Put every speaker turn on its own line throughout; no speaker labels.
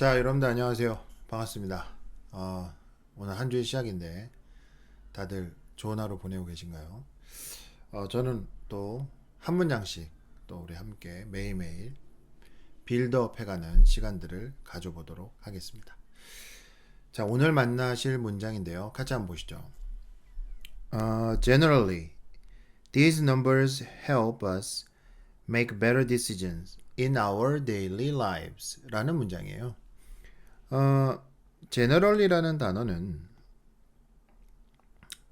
자, 여러분들 안녕하세요. 반갑습니다. 어, 오늘 한 주의 시작인데 다들 좋은 하루 보내고 계신가요? 어, 저는 또 한 문장씩 또 우리 함께 매일매일 빌드업 해가는 시간들을 가져보도록 하겠습니다. 자, 오늘 만나실 문장인데요. 같이 한번 보시죠. 어, generally, these numbers help us make better decisions in our daily lives 라는 문장이에요. 어, generally라는 단어는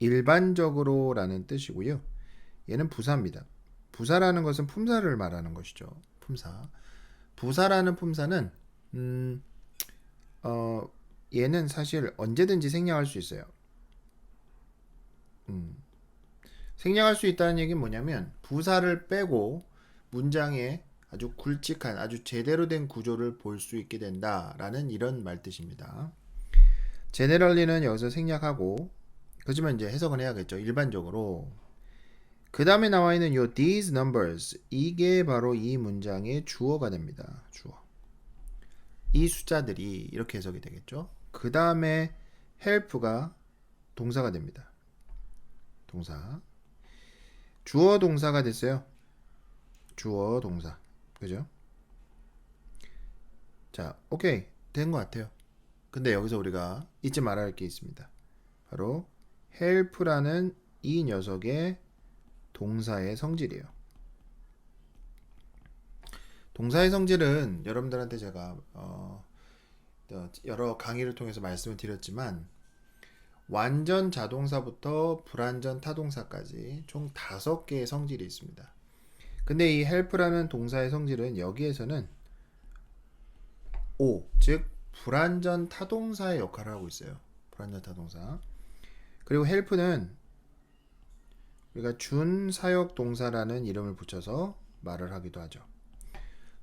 일반적으로 라는 뜻이고요. 얘는 부사입니다. 부사라는 것은 품사를 말하는 것이죠. 품사. 부사라는 품사는 음, 어, 얘는 사실 언제든지 생략할 수 있어요. 음, 생략할 수 있다는 얘기는 뭐냐면 부사를 빼고 문장에 아주 굵직한 아주 제대로 된 구조를 볼 수 있게 된다라는 이런 말뜻입니다. 제네럴리는 여기서 생략하고 그렇지만 이제 해석은 해야겠죠. 일반적으로 그 다음에 나와 있는 요 these numbers 이게 바로 이 문장의 주어가 됩니다. 주어. 이 숫자들이 이렇게 해석이 되겠죠. 그 다음에 help가 동사가 됩니다. 동사. 주어 동사가 됐어요. 주어 동사. 그죠? 자, 오케이. 된 것 같아요. 근데 여기서 우리가 잊지 말아야 할 게 있습니다. 바로 help라는 이 녀석의 동사의 성질이에요. 동사의 성질은 여러분들한테 제가 어, 여러 강의를 통해서 말씀을 드렸지만 완전 자동사부터 불완전 타동사까지 총 다섯 개의 성질이 있습니다. 근데 이 help라는 동사의 성질은 여기에서는 O, 즉 불완전 타동사의 역할을 하고 있어요. 불완전 타동사. 그리고 help는 우리가 준사역 동사라는 이름을 붙여서 말을 하기도 하죠.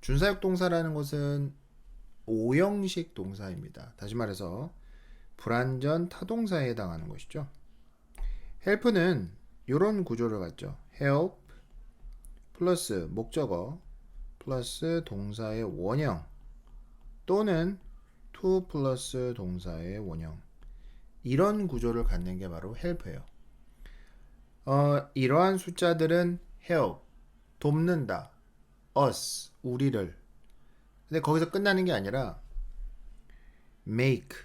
준사역 동사라는 것은 오형식 동사입니다. 다시 말해서 불완전 타동사에 해당하는 것이죠. help는 이런 구조를 갖죠. help 플러스 목적어 플러스 동사의 원형 또는 to 플러스 동사의 원형 이런 구조를 갖는 게 바로 help예요. 어, 이러한 숫자들은 help 돕는다 us 우리를 근데 거기서 끝나는 게 아니라 make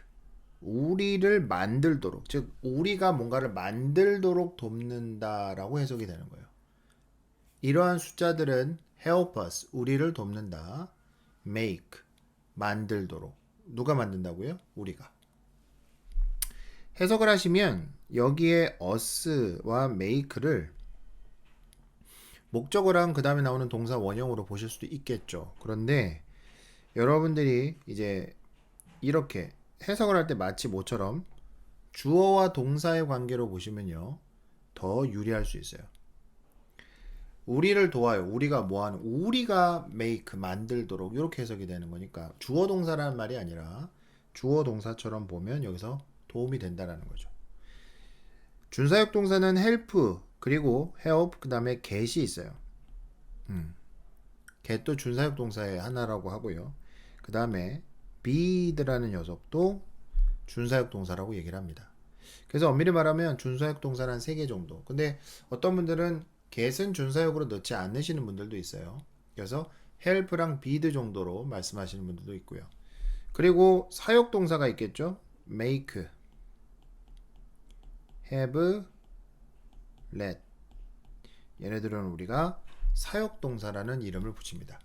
우리를 만들도록 즉 우리가 뭔가를 만들도록 돕는다라고 해석이 되는 거예요. 이러한 숫자들은 help us 우리를 돕는다. make 만들도록 누가 만든다고요? 우리가. 해석을 하시면 여기에 us와 make를 목적어랑 그 다음에 나오는 동사 원형으로 보실 수도 있겠죠. 그런데 여러분들이 이제 이렇게 해석을 할 때 마치 모처럼 주어와 동사의 관계로 보시면요. 더 유리할 수 있어요. 우리를 도와요. 우리가 뭐하는 우리가 make 만들도록 이렇게 해석이 되는 거니까 주어 동사라는 말이 아니라 주어 동사처럼 보면 여기서 도움이 된다라는 거죠. 준사역 동사는 help 그리고 help 그다음에 get이 있어요. 음. get도 준사역 동사의 하나라고 하고요. 그다음에 be라는 녀석도 준사역 동사라고 얘기를 합니다. 그래서 엄밀히 말하면 준사역 동사는 한 3개 정도. 근데 어떤 분들은 get은 준사역으로 넣지 않으시는 분들도 있어요. 그래서 help랑 bid 정도로 말씀하시는 분들도 있고요. 그리고 사역 동사가 있겠죠. make, have, let. 얘네들은 우리가 사역 동사라는 이름을 붙입니다.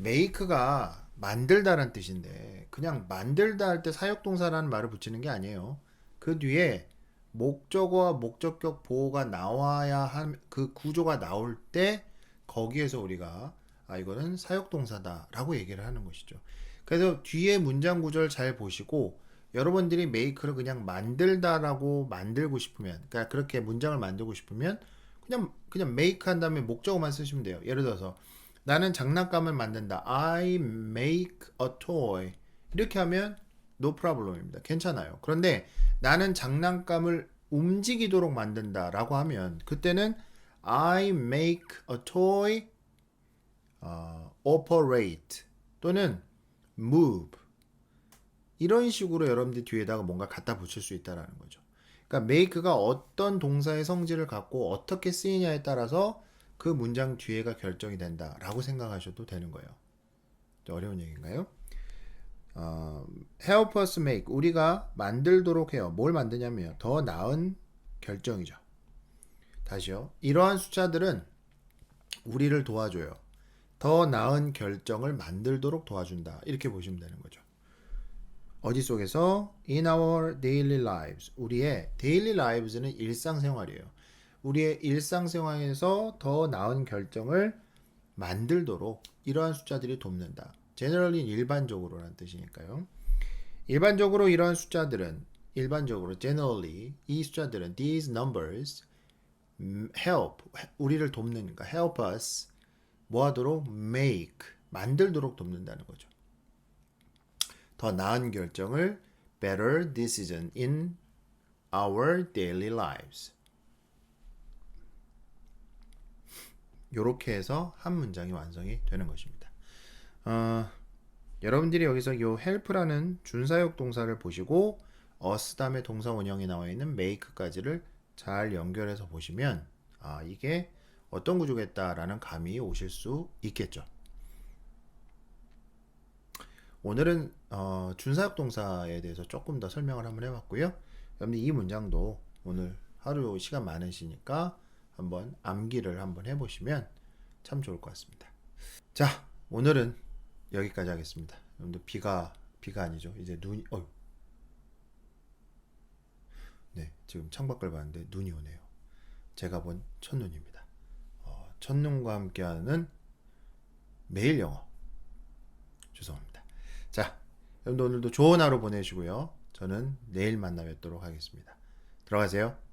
make가 만들다라는 뜻인데 그냥 만들다 할 때 사역 동사라는 말을 붙이는 게 아니에요. 그 뒤에 목적어와 목적격 보호가 나와야 한 그 구조가 나올 때 거기에서 우리가 아 이거는 사역 동사다라고 얘기를 하는 것이죠. 그래서 뒤에 문장 구조를 잘 보시고 여러분들이 make를 그냥 만들다라고 만들고 싶으면 그러니까 그렇게 문장을 만들고 싶으면 그냥 그냥 make 한 다음에 목적어만 쓰시면 돼요. 예를 들어서 나는 장난감을 만든다. I make a toy. 이렇게 하면 no problem입니다. 괜찮아요. 그런데 나는 장난감을 움직이도록 만든다라고 하면 그때는 I make a toy uh, operate 또는 move 이런 식으로 여러분들 뒤에다가 뭔가 갖다 붙일 수 있다라는 거죠. 그러니까 make가 어떤 동사의 성질을 갖고 어떻게 쓰이냐에 따라서 그 문장 뒤에가 결정이 된다라고 생각하셔도 되는 거예요. 좀 어려운 얘기인가요? 어, help us make 우리가 만들도록 해요. 뭘 만드냐면요. 더 나은 결정이죠. 다시요. 이러한 숫자들은 우리를 도와줘요. 더 나은 결정을 만들도록 도와준다. 이렇게 보시면 되는 거죠. 어디 속에서 in our daily lives 우리의 daily lives는 일상생활이에요. 우리의 일상생활에서 더 나은 결정을 만들도록 이러한 숫자들이 돕는다. Generally 일반적으로라는 뜻이니까요. 일반적으로 이러한 숫자들은 일반적으로 generally 이 숫자들은 these numbers 음, help 우리를 돕는 가 help us 뭐 하도록 make 만들도록 돕는다는 거죠. 더 나은 결정을 better decision in our daily lives. 요렇게 해서 한 문장이 완성이 되는 것입니다. 어, 여러분들이 여기서 요 help라는 준사역 동사를 보시고 us 다음에 동사 원형에 나와 있는 make까지를 잘 연결해서 보시면 아 이게 어떤 구조겠다라는 감이 오실 수 있겠죠. 오늘은 어, 준사역 동사에 대해서 조금 더 설명을 한번 해봤고요. 여러분들 이 문장도 오늘 하루 시간 많으시니까 한번 암기를 한번 해보시면 참 좋을 것 같습니다. 자, 오늘은 여기까지 하겠습니다. 여러분들 비가 비가 아니죠. 이제 눈이 어. 네, 지금 창밖을 봤는데 눈이 오네요. 제가 본 첫눈입니다. 어, 첫눈과 함께하는 매일 영어. 죄송합니다. 자, 여러분들 오늘도 좋은 하루 보내시고요. 저는 내일 만나 뵙도록 하겠습니다. 들어가세요.